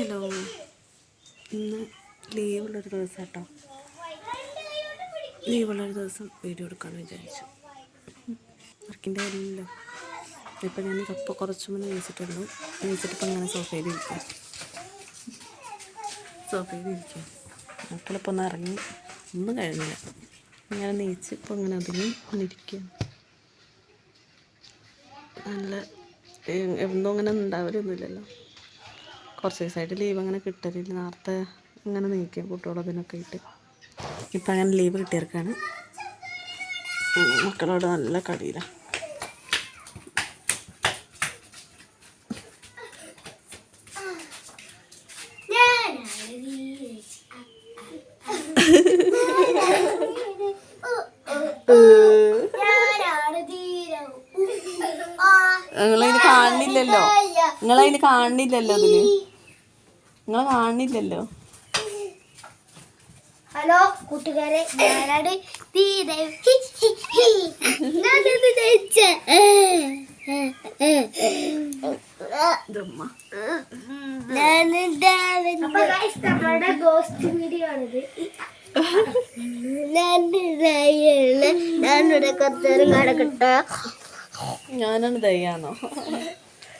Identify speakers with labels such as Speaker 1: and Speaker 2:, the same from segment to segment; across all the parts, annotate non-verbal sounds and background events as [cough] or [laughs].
Speaker 1: Hello. ഇന്ന് ലീവുള്ളൊരു ദിവസം കേട്ടോ ലീവുള്ളൊരു ദിവസം വീഡിയോ എടുക്കാമെന്ന് വിചാരിച്ചു. വർക്കിന്റെ കാര്യമില്ലല്ലോ ഇപ്പം ഞാൻ കപ്പ കുറച്ച് മുന്നേ നീച്ചിട്ടുള്ളൂ. നീച്ചിട്ടിപ്പോൾ ഇങ്ങനെ സോഫയിൽ ഇരിക്കാം സോഫയിൽ ഇരിക്കാം മക്കളിപ്പോൾ ഒന്ന് ഇറങ്ങി ഒന്നും കഴിഞ്ഞില്ല. ഇങ്ങനെ നീച്ച് ഇപ്പോൾ അങ്ങനെ അതിന് ഇരിക്കുക നല്ല എന്തോ അങ്ങനെ ഉണ്ടാവലൊന്നുമില്ലല്ലോ. കുറച്ച് ദിവസമായിട്ട് ലീവ് അങ്ങനെ കിട്ടലില്ല. നേരത്തെ ഇങ്ങനെ നീക്കും കുട്ടികളതിനൊക്കെ ആയിട്ട്. ഇപ്പം അങ്ങനെ ലീവ് കിട്ടിയവർക്കാണ്. മക്കളോട് നല്ല കളിയിലാണ് നിങ്ങളതിന് കാണുന്നില്ലല്ലോ. നിങ്ങളതിന് കാണുന്നില്ലല്ലോ ഇതിൽ നിങ്ങളെ കാണില്ലല്ലോ.
Speaker 2: ഹലോ കൂട്ടുകാരെ ഞാനാണ്. നമ്മളുടെ ഗോസ്റ്റ് വീഡിയോ ആണിത്. ഞാനിവിടെ
Speaker 1: ഞാനാണ് ദയ്യാന്നോ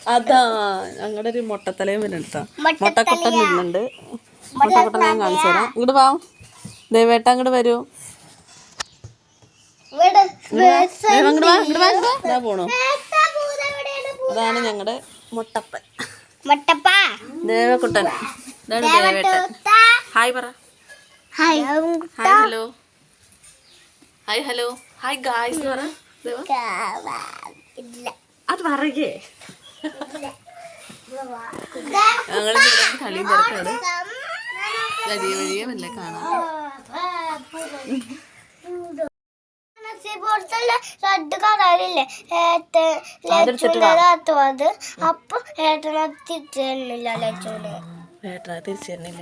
Speaker 1: അതാ ഞങ്ങളുടെ ഒരു മുട്ടത്തലയും വരുന്നുണ്ട്. മുട്ടക്കുട്ടൻ നിന്നുണ്ട് മുട്ടക്കുട്ടനെ ഞാൻ കാണിച്ചു തരാം ഇങ്ങോട്ട് വാ. ദയവേട്ട അങ്ങോട്ട് വരൂ പോണു. അതാണ് ഞങ്ങളുടെ മുട്ടപ്പൻ.
Speaker 2: മുട്ടപ്പ.
Speaker 1: ദേവക്കുട്ടൻ. ഇതാണ് ദേവേട്ടൻ. ഹായ് പറ.
Speaker 2: Hi.
Speaker 1: Hi hello. Hi hello. Hi guys പറ. അത് പറയേ. ഞങ്ങൾ ഇവിടെ കളിയും തിരക്കാണ്. വലിയ വഴിയെ വല്ല കാണാം.
Speaker 2: റെഡ് കളറില്ലേ അപ്പൊ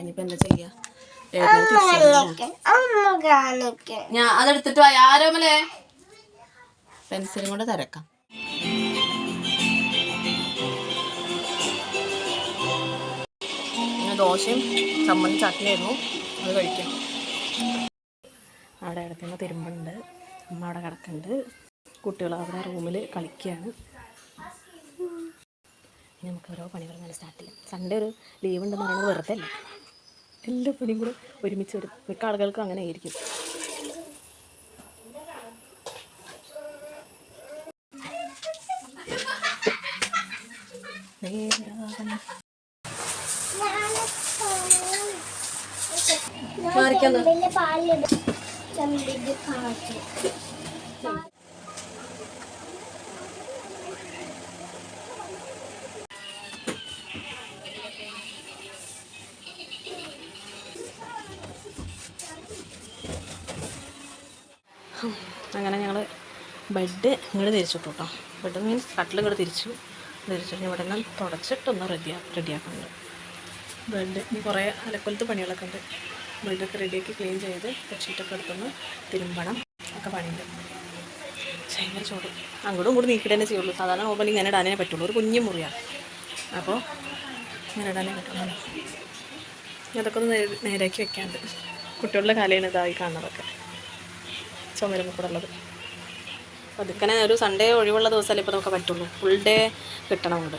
Speaker 1: ഇനിയിപ്പോ എന്താ ചെയ്യാ? ഞാൻ അതെടുത്തിട്ട് ആരോമലേ? പെൻസിലും കൊണ്ട് തിരക്കാം. ദോശയും ചമ്മന്തി ചട്ടിയായിരുന്നു അത് കഴിക്കാം. അവിടെ ഇടത്തുനിന്ന് തിരുമ്പുണ്ട്. അമ്മ അവിടെ കിടക്കുന്നുണ്ട്. കുട്ടികൾ അവിടെ റൂമിൽ കളിക്കുകയാണ്. ഇനി നമുക്ക് ഓരോ പണികൾ നല്ല സ്റ്റാർട്ട് ചെയ്യാം. സൺഡേ ഒരു ലീവ് ഉണ്ടെന്ന് പറയുന്നത് വെറുതെ അല്ല. എല്ലാ പണിയും കൂടെ ഒരുമിച്ച് വരും മിക്ക ആളുകൾക്കും അങ്ങനെ ആയിരിക്കും. നേരാവണം. അങ്ങനെ ഞങ്ങൾ ബെഡ് ഇങ്ങോട്ട് തിരിച്ചിട്ടു കേട്ടോ ബെഡ് മീൻസ് കട്ടിൽ ഇങ്ങോട്ട് തിരിച്ചു. തിരിച്ചു ഇവിടെ നിന്ന് തുടച്ചിട്ടൊന്ന് റെഡിയാ റെഡിയാക്കുന്നുണ്ട്. ബെഡ് ഇനി കുറേ അലക്കൊലത്ത് പണികളൊക്കെ ഉണ്ട്. ബെഡൊക്കെ റെഡിയാക്കി ക്ലീൻ ചെയ്ത് ബെഡ്ഷീറ്റൊക്കെ എടുത്തൊന്ന് തിരുമ്പണം. ഒക്കെ പണിയുണ്ട്. ഭയങ്കര ചൂട്. അങ്ങോട്ടും ഇങ്ങോട്ടും നീക്കിട്ട് തന്നെ ചെയ്യുള്ളൂ. സാധാരണ ഓപ്പൺ ഇങ്ങനെ ഇടാനേ പറ്റുള്ളൂ. ഒരു കുഞ്ഞു മുറിയാണ് അപ്പോൾ ഇങ്ങനെ ഇടാനേ പറ്റുള്ളൂ. അതൊക്കെ ഒന്ന് നേരെ- നേരാക്കി വെക്കാണ്ട്. കുട്ടികളുടെ കാലയാണ് ഇതായി കാണുന്നതൊക്കെ. ചുമരുമ്പോൾ കൂടെ ഉള്ളത്. പതുക്കനെ ഒരു സൺഡേ ഒഴിവുള്ള ദിവസമല്ലേ ഇപ്പോൾ നമുക്ക് പറ്റുള്ളൂ. ഫുൾ ഡേ കിട്ടണം അങ്ങോട്ട്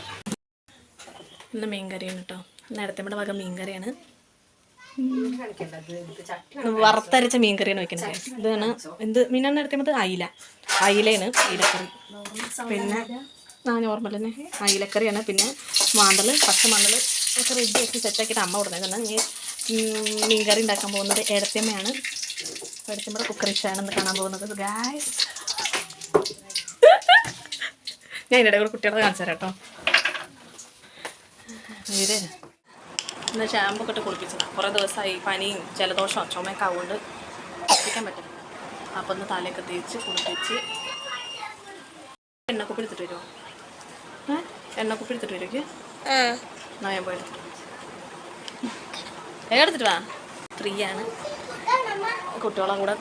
Speaker 1: ഇന്ന് മീൻ കറിയാണ് കേട്ടോ നേരത്തെ നമ്മുടെ വക മീൻ കറിയാണ് വറുത്തരച്ച മീൻകറിയാണ് വെക്കുന്നത് ഇതാണ് എന്ത് മീനാണ് നേരത്തെ അയില. അയിലയാണ് അയിലക്കറി. പിന്നെ ആ നോർമൽ തന്നെ. അയിലക്കറിയാണ്. പിന്നെ മാന്തൽ പച്ച മാന്തൽ ഒക്കെ റെഡി ആക്കി സെറ്റാക്കിയിട്ട് അമ്മ കൊടുക്കുന്നത് ഈ മീൻകറി മീൻ കറി ഉണ്ടാക്കാൻ പോകുന്നത് ഏടത്തമ്മയാണ് ഏടത്തമ്മയുടെ കുക്കറിഷാണെന്ന് കാണാൻ പോകുന്നത്. ഗായ്സ് ഞാൻ ഇതിന്റെ കൂടെ കുട്ടികളെ കാണിച്ചു തരാം കേട്ടോ. ഇന്ന് ഷാമ്പു ഒക്കെ ഇട്ട് കുളിപ്പിച്ചതാണ് കുറേ ദിവസമായി പനിയും ജലദോഷവും ചുമയൊക്കെ ആവുകൊണ്ട് കുളിപ്പിക്കാൻ പറ്റില്ല അപ്പോൾ ഒന്ന് തലയൊക്കെ തേച്ച് കുളിപ്പിച്ച് എണ്ണക്കുപ്പി എടുത്തിട്ട് വരുമോ ഏ? എണ്ണക്കുപ്പി എടുത്തിട്ട് വരുമോ എന്നാ ഞാൻ പോയി എടുത്തിട്ട് വാ? ഫ്രീ ആണ്. കുട്ടികളും കൂടെ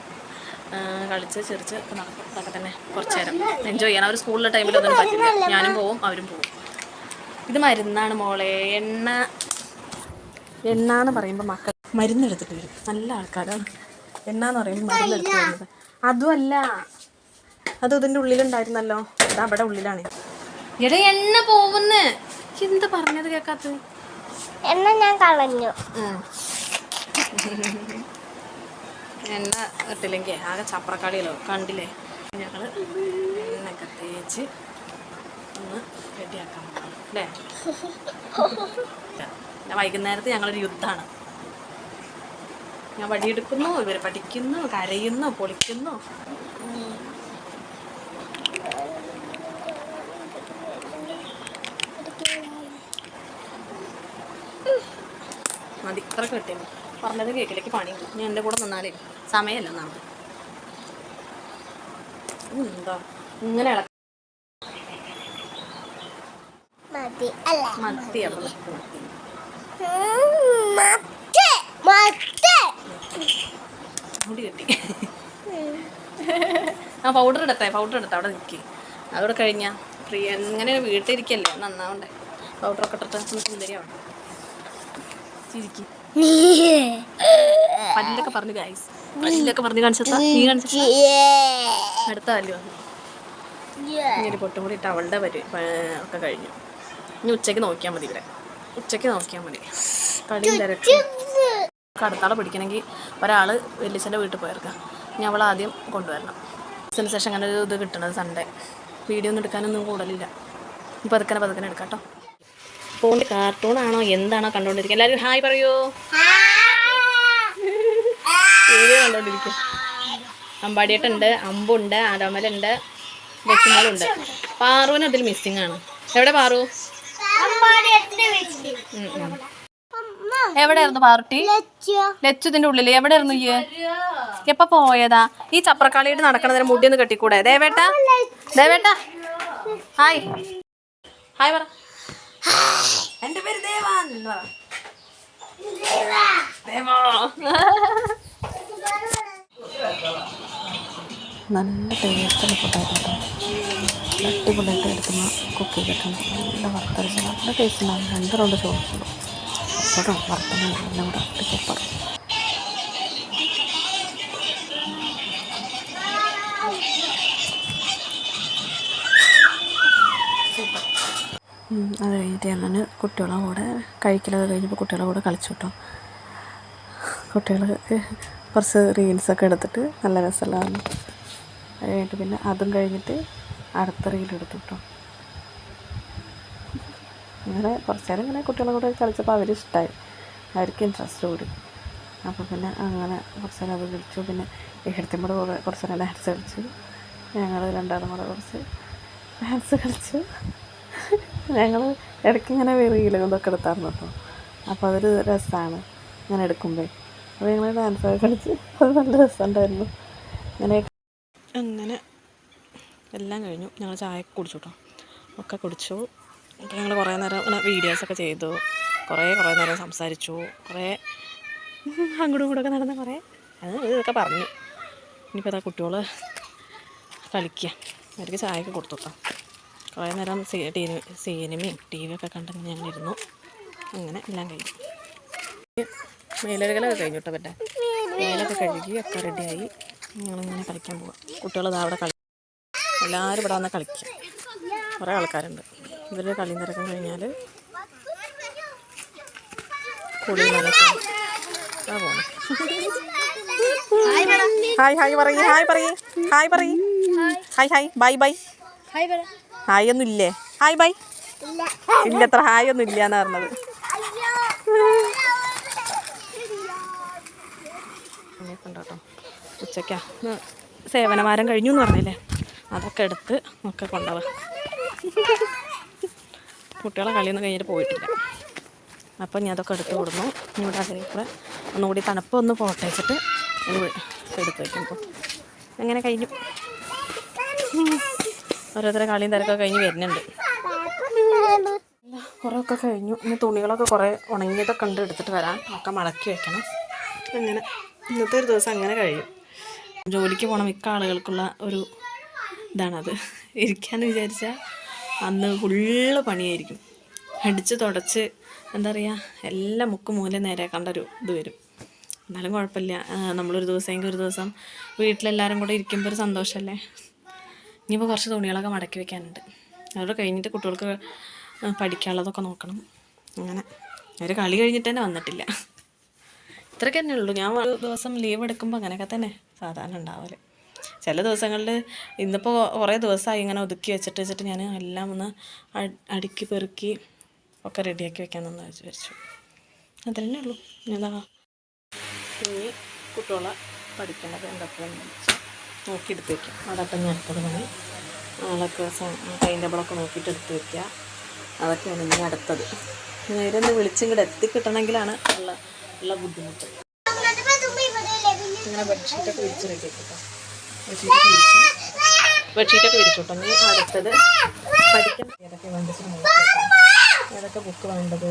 Speaker 1: കളിച്ച് ചിരിച്ച് ഒക്കെ നടക്കും. അതൊക്കെ തന്നെ കുറച്ച് നേരം. എൻജോയ് ചെയ്യണം അവർ സ്കൂളിലെ ടൈമിൽ ഒന്നും പറ്റില്ല. ഞാനും പോവും അവരും പോവും. ഇത് മരുന്നാണ് മോളെ. എണ്ണ എണ്ണ എന്ന് പറയുമ്പോൾ മക്കൾ മരുന്നെടുത്തിട്ട് വരും. നല്ല ആൾക്കാരാണ് എണ്ണ എന്ന് പറയുമ്പോൾ മരുന്നെടുത്ത് വരുന്നത്. അതുമല്ല. അത് ഇതിന്റെ ഉള്ളിലുണ്ടായിരുന്നല്ലോ. അതാ അവിടെ ഉള്ളിലാണ്. എടാ എണ്ണ പോകുന്ന എന്താ പറഞ്ഞത് കേൾക്കാത്ത
Speaker 2: എണ്ണ ഞാൻ കളഞ്ഞു.
Speaker 1: എണ്ണ ഇട്ടില്ലെങ്കിൽ ആകെ ചപ്രക്കളിയല്ലോ കണ്ടില്ലേ? ഞങ്ങൾ എണ്ണയൊക്കെ തേച്ച് ഒന്ന് റെഡിയാക്കാൻ പോകാം അല്ലേ? [laughs] വൈകുന്നേരത്ത് ഞങ്ങളൊരു യുദ്ധമാണ്. ഞാൻ വടിയെടുക്കുന്നു ഇവർ പഠിക്കുന്നു കരയുന്നു പൊളിക്കുന്നു. മതി ഇത്ര കിട്ടിയത് പറഞ്ഞത് കേക്കിലേക്ക് പണി ഞാൻ എന്റെ കൂടെ നിന്നാലേ സമയമല്ല നാളെ എന്താ? ഇങ്ങനെ ഇളക്ക
Speaker 2: മതി അല്ല?
Speaker 1: മതി അപ്പം മുടി കെട്ടി. ആ പൗഡർ എടുത്തേ പൗഡർ എടുത്ത അവിടെ നിൽക്കി അതോടെ കഴിഞ്ഞ. ഫ്രീ ഇങ്ങനെ വീട്ടിലിരിക്കല്ലേ നന്നാവണ്ടേ. പൗഡറൊക്കെ ഇട്ടിട്ട് സുന്ദരിയാവണം ചിരിക്കി. പല്ലൊക്കെ പറഞ്ഞു ഗൈസ് പല്ലൊക്കെ പറഞ്ഞു കാണിച്ചാ നീ കാണിച്ചാ അടുത്ത പല്ലു ഇങ്ങനെ പൊട്ടും കൂടി ഇട്ട് അവളുടെ പരി ഒക്കെ കഴിഞ്ഞു. ഇനി ഉച്ചയ്ക്ക് നോക്കിയാൽ മതി ഇവിടെ ഉച്ചയ്ക്ക് നോക്കിയാൽ മതി. കളിയും തിരക്കും. കടത്താളെ പിടിക്കണമെങ്കിൽ ഒരാൾ വെല്ലിച്ചന്റെ വീട്ടിൽ പോയിരിക്കാം ഇനി അവൾ ആദ്യം കൊണ്ടുവരണം. അതിന് ശേഷം അങ്ങനെ ഒരു ഇത് കിട്ടണത് സൺഡേ വീഡിയോ ഒന്നും എടുക്കാനൊന്നും കൂടലില്ല. ഇപ്പം പതുക്കനെ പതുക്കനെ എടുക്കാം കേട്ടോ ഫോണിൽ കാർട്ടൂണാണോ എന്താണോ കണ്ടുകൊണ്ടിരിക്കുക എല്ലാവരും ഹായ് പറയൂ. വീഡിയോ കണ്ടുകൊണ്ടിരിക്കും അമ്പാടിയേട്ടുണ്ട് അമ്പുണ്ട് ആരാമലുണ്ട് ലക്ഷ്മളുണ്ട് പാറുവിന് അതിൽ മിസ്സിംഗ് ആണ്. എവിടെ പാറു. എവിടെയായിരുന്നു പാർട്ടി? ലച്ചുതിന്റെ ഉള്ളിൽ. എവിടെയായിരുന്നു ഈ എപ്പ പോയതാ? ഈ ചപ്രക്കാളിയിട്ട് നടക്കണതിന് മുടിയൊന്ന് കെട്ടിക്കൂടെ? ദേവേട്ട ദേവേട്ട ഹായ്. ഹായ് പറ. എന്റെ പേര് ദേവാൻ. ദേവാ. നല്ല ടേസ്റ്റുള്ള ഫുഡായിട്ട് കേട്ടോ അടിപൊളിയായിട്ട് എടുക്കുമ്പോൾ കുക്ക് ചെയ്തിട്ടുണ്ട് നല്ല വറുത്തരച്ച് നല്ല ടേസ്റ്റ് ഉണ്ടാകും രണ്ട് റൗണ്ട് ചോദിച്ചുള്ളൂ അപ്പോഴും? വറുത്തണം എല്ലാം കൂടെ സൂപ്പർ അത് കഴിഞ്ഞിട്ട് ഞാൻ കുട്ടികളെ കൂടെ കഴിക്കലൊക്കെ കഴിഞ്ഞപ്പോൾ കുട്ടികളെ കൂടെ കളിച്ചു കിട്ടും. കുട്ടികൾ കുറച്ച് റീൽസൊക്കെ എടുത്തിട്ട് നല്ല രസമുള്ളതാണ്. അത് കഴിഞ്ഞിട്ട് പിന്നെ അതും കഴിഞ്ഞിട്ട് അടുത്ത റീൽ എടുത്തു കേട്ടോ അങ്ങനെ കുറച്ച് നേരം ഇങ്ങനെ കുട്ടികളെ കൂടെ കളിച്ചപ്പോൾ അവർ ഇഷ്ടമായി അവർക്ക് ഇൻട്രസ്റ്റ് കൂടി. അപ്പോൾ പിന്നെ അങ്ങനെ കുറച്ച് നേരം അത് കളിച്ചു പിന്നെ ഇഹടത്തും കൂടെ കൂടെ കുറച്ച് നേരം ഡാൻസ് കളിച്ചു. ഞങ്ങൾ രണ്ടാളും കൂടെ കുറച്ച് ഡാൻസ് കളിച്ചു. ഞങ്ങൾ ഇടയ്ക്ക് ഇങ്ങനെ റീലും ഇതൊക്കെ എടുത്തായിരുന്നു കേട്ടോ. അപ്പോൾ അതൊരു രസമാണ് ഇങ്ങനെ എടുക്കുമ്പോൾ അപ്പോൾ ഞങ്ങൾ ഡാൻസൊക്കെ കളിച്ച്. അത് നല്ല രസമുണ്ടായിരുന്നു. അങ്ങനെ അങ്ങനെ എല്ലാം കഴിഞ്ഞു. ഞങ്ങൾ ചായ കുടിച്ചു കേട്ടോ ഒക്കെ കുടിച്ചു. അപ്പോൾ ഞങ്ങൾ കുറേ നേരം ഇങ്ങനെ വീഡിയോസൊക്കെ ചെയ്തു. കുറേ കുറേ നേരം സംസാരിച്ചു. കുറേ [laughs] അങ്ങോട്ടും ഇങ്ങോട്ടൊക്കെ നടന്ന് കുറേ ഇതൊക്കെ പറഞ്ഞു. ഇനിയിപ്പോൾ അതാ കുട്ടികൾ കളിക്കുക അവർക്ക് ചായയൊക്കെ കൊടുത്തു കേട്ടോ കുറേ നേരം സിനിമയും ടി വി ഒക്കെ കണ്ടിങ്ങനെ ഞങ്ങൾ ഇരുന്നു. അങ്ങനെ എല്ലാം കഴിഞ്ഞു. മേലഴുകലൊക്കെ കഴിഞ്ഞു കേട്ടോ പറ്റേ മേലൊക്കെ കഴുകി ഒക്കെ റെഡിയായി ഞങ്ങളിങ്ങനെ കളിക്കാൻ പോവാം. കുട്ടികൾ അവിടെ കളി എല്ലാവരും ഇവിടെ വന്ന് കളിക്കാം. കുറേ ആൾക്കാരുണ്ട്. ഇവരുടെ കളി തിരക്കും കഴിഞ്ഞാൽ കുളി ഹായ് ഹായ് പറയും ഹായ് പറയും ഹായ് പറയും. Hi hi bye bye. Hi ഒന്നും ഇല്ലേ? Hi bye. ഇല്ല അത്ര ഹായ് ഒന്നും ഇല്ല എന്നാ പറഞ്ഞത്. കേട്ടോ ഉച്ചയ്ക്കാ. സേവനവാരം കഴിഞ്ഞു എന്ന് പറഞ്ഞില്ലേ? അതൊക്കെ എടുത്ത് ഒക്കെ കൊണ്ടുപോവാ കുട്ടികളെ കളിയൊന്നും കഴിഞ്ഞിട്ട് പോയിട്ടില്ല. അപ്പം ഞാൻ അതൊക്കെ എടുത്ത് കൊടുന്നു. ഇവിടെ അതിൽ കൂടെ ഒന്നുകൂടി തണുപ്പ് ഒന്ന് വെച്ചിട്ട് എടുത്ത് വയ്ക്കുമ്പോൾ അങ്ങനെ കഴിഞ്ഞു. ഓരോരുത്തരെ കളിയും തിരക്കൊക്കെ കഴിഞ്ഞ് വരുന്നുണ്ട്. കുറേയൊക്കെ കഴിഞ്ഞു. ഇനി തുണികളൊക്കെ കുറേ ഉണങ്ങിയതൊക്കെ ഉണ്ട് എടുത്തിട്ട് വരാം. ഒക്കെ മടക്കി വെക്കണം. അങ്ങനെ. ഇന്നത്തെ ഒരു ദിവസം അങ്ങനെ കഴിയും. ജോലിക്ക് പോകണം മിക്ക ആളുകൾക്കുള്ള ഒരു ഇതാണത്. ഇരിക്കാന്ന് വിചാരിച്ചാൽ അന്ന് ഫുള്ള് പണിയായിരിക്കും. അടിച്ച് തുടച്ച് എന്താ പറയുക എല്ലാ മുക്കും മൂലം നേരെ കണ്ട ഒരു ഇത് വരും. എന്നാലും കുഴപ്പമില്ല. നമ്മളൊരു ദിവസമെങ്കിൽ ഒരു ദിവസം വീട്ടിലെല്ലാവരും കൂടെ ഇരിക്കുമ്പോൾ ഒരു സന്തോഷമല്ലേ? ഇനിയിപ്പോൾ കുറച്ച് തുണികളൊക്കെ മടക്കി വെക്കാനുണ്ട്. അതോടെ കഴിഞ്ഞിട്ട് കുട്ടികൾക്ക് പഠിക്കാനുള്ളതൊക്കെ നോക്കണം. അങ്ങനെ. ഒരു കളി കഴിഞ്ഞിട്ട് തന്നെ വന്നിട്ടില്ല. ഇത്രയൊക്കെ തന്നെ ഉള്ളൂ ഞാൻ ഒരു ദിവസം ലീവ് എടുക്കുമ്പോൾ അങ്ങനെയൊക്കെ തന്നെ സാധാരണ ഉണ്ടാവൽ. ചില ദിവസങ്ങളിൽ ഇന്നിപ്പോൾ കുറേ ദിവസമായി ഇങ്ങനെ ഒതുക്കി വെച്ചിട്ട് വെച്ചിട്ട് ഞാൻ എല്ലാം ഒന്ന് അടുക്കി പെറുക്കി ഒക്കെ റെഡിയാക്കി വെക്കാമെന്ന് വിചാരിച്ചു. അതല്ലേ ഉള്ളൂ. എന്താ? ഇനി കുട്ടികളെ പഠിക്കേണ്ടത് എന്തൊക്കെയാണെന്ന് വെച്ചാൽ നോക്കിയെടുത്ത് വയ്ക്കാം അതൊക്കെ ഞാൻ അടുത്തത് പണി നാളൊക്കെ ടൈം ടേബിളൊക്കെ നോക്കിയിട്ട് എടുത്ത് വയ്ക്കുക അതൊക്കെയാണ് ഇനി അടുത്തത്. നേരെ ഒന്ന് വിളിച്ചും കൂടെ എത്തിക്കിട്ടണമെങ്കിലാണ് ഉള്ള ഉള്ള ബുദ്ധിമുട്ട്. ഇങ്ങനെ ബെഡ്ഷീറ്റൊക്കെ വിരിച്ച് റെഡി ആക്കിട്ടോ വിരിച്ചു ബെഡ്ഷീറ്റൊക്കെ വിരിച്ചു കേട്ടോ ഇനി അടുത്തത് പഠിക്കാൻ ഏതൊക്കെ വേണ്ടത് ഏതൊക്കെ ബുക്ക് വേണ്ടത്.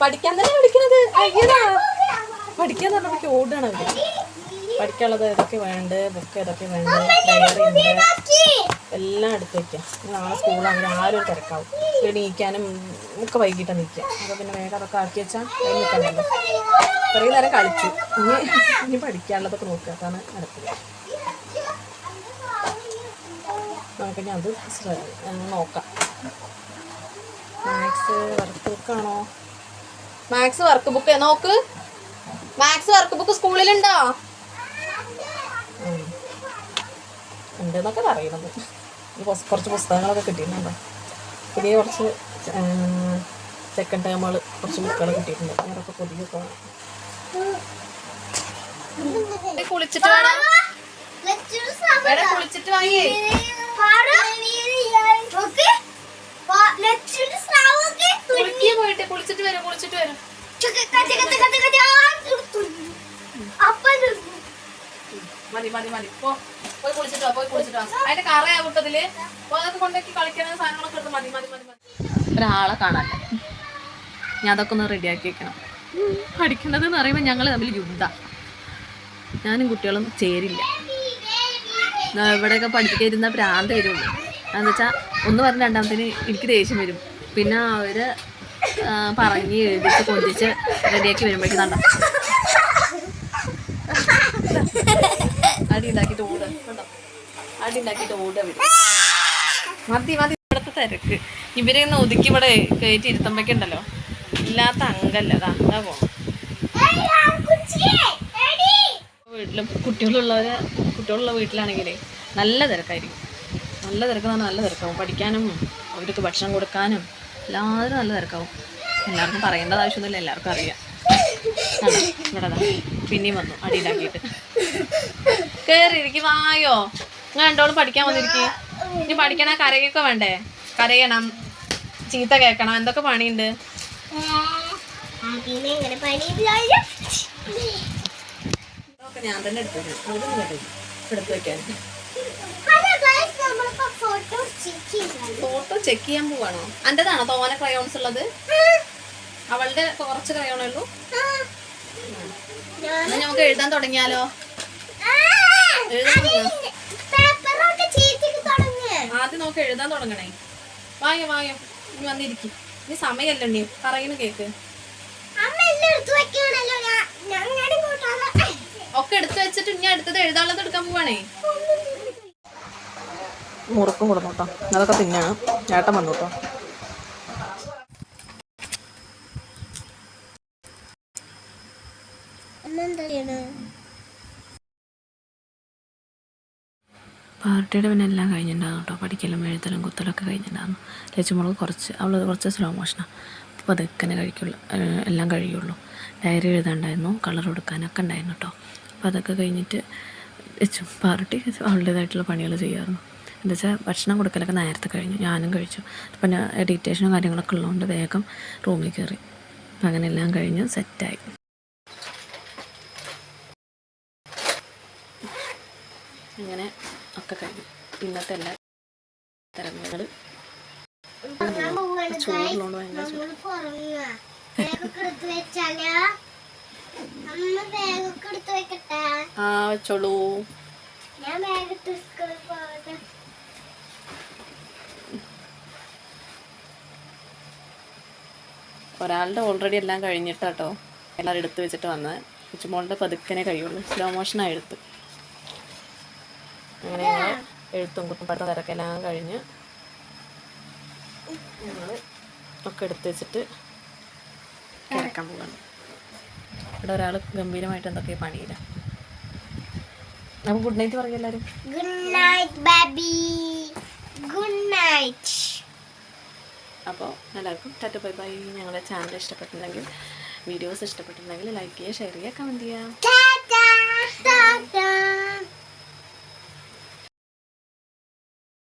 Speaker 1: പഠിക്കാൻ തന്നെ പഠിക്കണത്. പഠിക്കാൻ പറഞ്ഞപ്പോഴേക്ക് ഓടുകയാണ് അവർ പഠിക്കാനുള്ളത് ഏതൊക്കെ വേണ്ട ബുക്ക് ഏതൊക്കെ വേണ്ട ഡയറി ഉണ്ട് എല്ലാം എടുത്ത് വയ്ക്കാം ഇനി നാളെ സ്കൂളാണെങ്കിൽ ആരും ഒരു തിരക്കാവും എണീക്കാനും ഒക്കെ വൈകിട്ട് നിൽക്കുക അപ്പോൾ പിന്നെ വേഗം അതൊക്കെ ആക്കി വെച്ചാൽ അതിന് നിൽക്കണ്ടല്ലോ. കുറേ നേരം കളിച്ചു. ഇനി ഇനി പഠിക്കാനുള്ളതൊക്കെ നോക്കുക. അതാണ് നമുക്ക് ഞാൻ അത് നോക്കാം. മാത്സ് വർക്ക് ബുക്കാണോ മാത്സ് വർക്ക് ബുക്ക് നോക്ക്. മാത്സ് വർക്ക് ബുക്ക് സ്കൂളിലുണ്ടോ. ഉണ്ടെന്നൊക്കെ പുസ്- കുറച്ച് പുസ്തകങ്ങളൊക്കെ കിട്ടിയിട്ടുണ്ടോ പുതിയ കുറച്ച് സെക്കൻഡ് ടേമുകൾ കുറച്ച് ബുക്കുകൾ കിട്ടിയിട്ടുണ്ട്. അതൊക്കെ പുതിയ കുളിച്ചിട്ട് കുളിച്ചിട്ട് വാങ്ങിയേ. പോയിട്ട് കുളിച്ചിട്ട് വരും കുളിച്ചിട്ട് വരും. മതി മതി മതി. പോ. പോയി കുളിച്ചിട്ടോ പോയി കുളിച്ചിട്ടോ അതിന്റെ കറയാ വിട്ടതിൽ അപ്പൊ അതൊക്കെ കൊണ്ടേക്ക് കളിക്കുന്ന സാധനങ്ങളൊക്കെ എടുത്ത് മതി മതി മതി മതി. ഒരാളെ കാണാൻ. ഞാൻ അതൊക്കെ ഒന്ന് റെഡിയാക്കി വെക്കണം. പഠിക്കുന്നത് എന്ന് പറയുമ്പോൾ ഞങ്ങൾ തമ്മിൽ യുദ്ധ. ഞാനും കുട്ടികളും ചേരില്ല. ഇവിടെയൊക്കെ പഠിപ്പിക്കാതിരുന്ന ഭ്രാന്ത് വരുള്ളൂ. എന്ന് വെച്ചാൽ ഒന്ന് പറഞ്ഞ രണ്ടാമത്തിന് എനിക്ക് ദേഷ്യം വരും. പിന്നെ അവർ പറഞ്ഞ് എഴുതിച്ച് കൊണ്ടിച്ച് റെഡിയാക്കി വരുമ്പോഴേക്കും കണ്ടോ അടി ഓടുക കണ്ടോ? അടി ഓടുക വരും മതി മതി. ഇവിടുത്തെ തിരക്ക്. ഇവരെ ഒന്ന് ഒതുക്കി ഇവിടെ കയറ്റി ഇരുത്തുമ്പോഴേക്കുണ്ടല്ലോ. ഇല്ലാത്ത അങ്കല്ല. അതാ വീട്ടിലും കുട്ടികളുള്ളവര് കുട്ടികളുള്ള വീട്ടിലാണെങ്കിലേ നല്ല തിരക്കായിരിക്കും. നല്ല തിരക്ക് പറഞ്ഞാൽ നല്ല തിരക്കാവും. പഠിക്കാനും അവർക്ക് ഭക്ഷണം കൊടുക്കാനും എല്ലാവരും നല്ല തിരക്കാവും. എല്ലാവർക്കും പറയേണ്ടത് ആവശ്യമൊന്നുമില്ല. എല്ലാവർക്കും അറിയാം? ഇവിടെ പിന്നെയും വന്നു അടിയിലാക്കിയിട്ട് കേറിയിരിക്കും വായോ നിങ്ങൾ രണ്ടോളും പഠിക്കാൻ വന്നിരിക്കും. ഇനി പഠിക്കണ കരയൊക്കെ വേണ്ടേ? കരയണം ചീത്ത കേക്കണം എന്തൊക്കെ പണിയുണ്ട്? ഞാൻ തന്നെ എടുത്തു വെക്കാൻ.
Speaker 2: ഫോട്ടോ
Speaker 1: ചെക്ക് ചെയ്യാൻ പോവാണോ? എന്റേതാണോ തോന ക്രയോൺസ് ഉള്ളത്? അവളുടെ കുറച്ച് ക്രയോണേ ഉള്ളൂ? നമുക്ക് എഴുതാൻ തുടങ്ങിയാലോ? ആദ്യം നോക്ക് എഴുതാൻ തുടങ്ങണേ. വായോ വായോ. നീ വന്നിരിക്കും. ഇനി സമയമല്ലോ നീ പറയുന്ന കേക്ക്.
Speaker 2: ഞാൻ ഞാൻ
Speaker 1: ഒക്കെ എടുത്തു വെച്ചിട്ട് ഇനി അടുത്തത് എഴുതാനുള്ളത് എടുക്കാൻ പോവാണേ. മുറുക്കും കൊടുന്നു കേട്ടോ. അതൊക്കെ തിന്നാണ്. ചേട്ടൻ വന്നു
Speaker 2: എന്നെന്താ ചെയ്യണേ
Speaker 1: പാർട്ടിയുടെ പിന്നെ എല്ലാം കഴിഞ്ഞിട്ടുണ്ടാകും കേട്ടോ. പഠിക്കലും എഴുത്തലും കുത്തലൊക്കെ കഴിഞ്ഞിട്ടുണ്ടാകുന്നു ലച്ചുമുളക് കുറച്ച് അവൾ കുറച്ച് സ്ലോ മോഷനാണ് അപ്പോൾ അതൊക്കെ കഴിക്കുള്ളൂ. എല്ലാം കഴിയുള്ളൂ. ഡയറി എഴുതാണ്ടായിരുന്നു കളർ കൊടുക്കാനൊക്കെ ഉണ്ടായിരുന്നു കേട്ടോ. അപ്പോൾ അതൊക്കെ കഴിഞ്ഞിട്ട് ലച്ചു പാർട്ടി അവളുടേതായിട്ടുള്ള പണികൾ ചെയ്യാറുണ്ട്. എന്താ വെച്ചാൽ ഭക്ഷണം കൊടുക്കലൊക്കെ നേരത്തെ കഴിഞ്ഞു. ഞാനും കഴിച്ചു. പിന്നെ എഡിറ്റേഷനും കാര്യങ്ങളൊക്കെ ഉള്ളതുകൊണ്ട് വേഗം റൂമിൽ കയറി. അപ്പം അങ്ങനെ എല്ലാം കഴിഞ്ഞ് സെറ്റായി. അങ്ങനെ ഒക്കെ കഴിഞ്ഞു. ഇന്നത്തെ എല്ലാ തരങ്ങൾ ഭയങ്കര ആ വെച്ചോളൂ. ഒരാളുടെ ഓൾറെഡി എല്ലാം കഴിഞ്ഞിട്ടാട്ടോ. എല്ലാവരും എടുത്തു വെച്ചിട്ട് വന്നത് ഉച്ചമോളുടെ പതുക്കനെ കഴിയുള്ളൂ. സ്ലോ മോഷനായി എടുത്ത്. അങ്ങനെ ഞങ്ങൾ എഴുത്തും കുത്തും പഠിത്തം തിരക്കെല്ലാം കഴിഞ്ഞ് ഞങ്ങൾ ഒക്കെ എടുത്ത് വെച്ചിട്ട് കിടക്കാൻ പോകണം ഇവിടെ ഒരാൾ ഗംഭീരമായിട്ട് എന്തൊക്കെ പണിയില്ല. നമുക്ക് ഗുഡ് നൈറ്റ് പറയും എല്ലാവരും
Speaker 2: good night baby good night
Speaker 1: അപ്പോൾ എല്ലാവർക്കും ടാറ്റ ബൈ ബൈ. ഞങ്ങളുടെ ചാനൽ ഇഷ്ടപ്പെട്ടിട്ടുണ്ടെങ്കിൽ വീഡിയോസ് ഇഷ്ടപ്പെട്ടിട്ടുണ്ടെങ്കിൽ ലൈക്ക് ചെയ്യുക ഷെയർ ചെയ്യുക കമന്റ് ചെയ്യുക.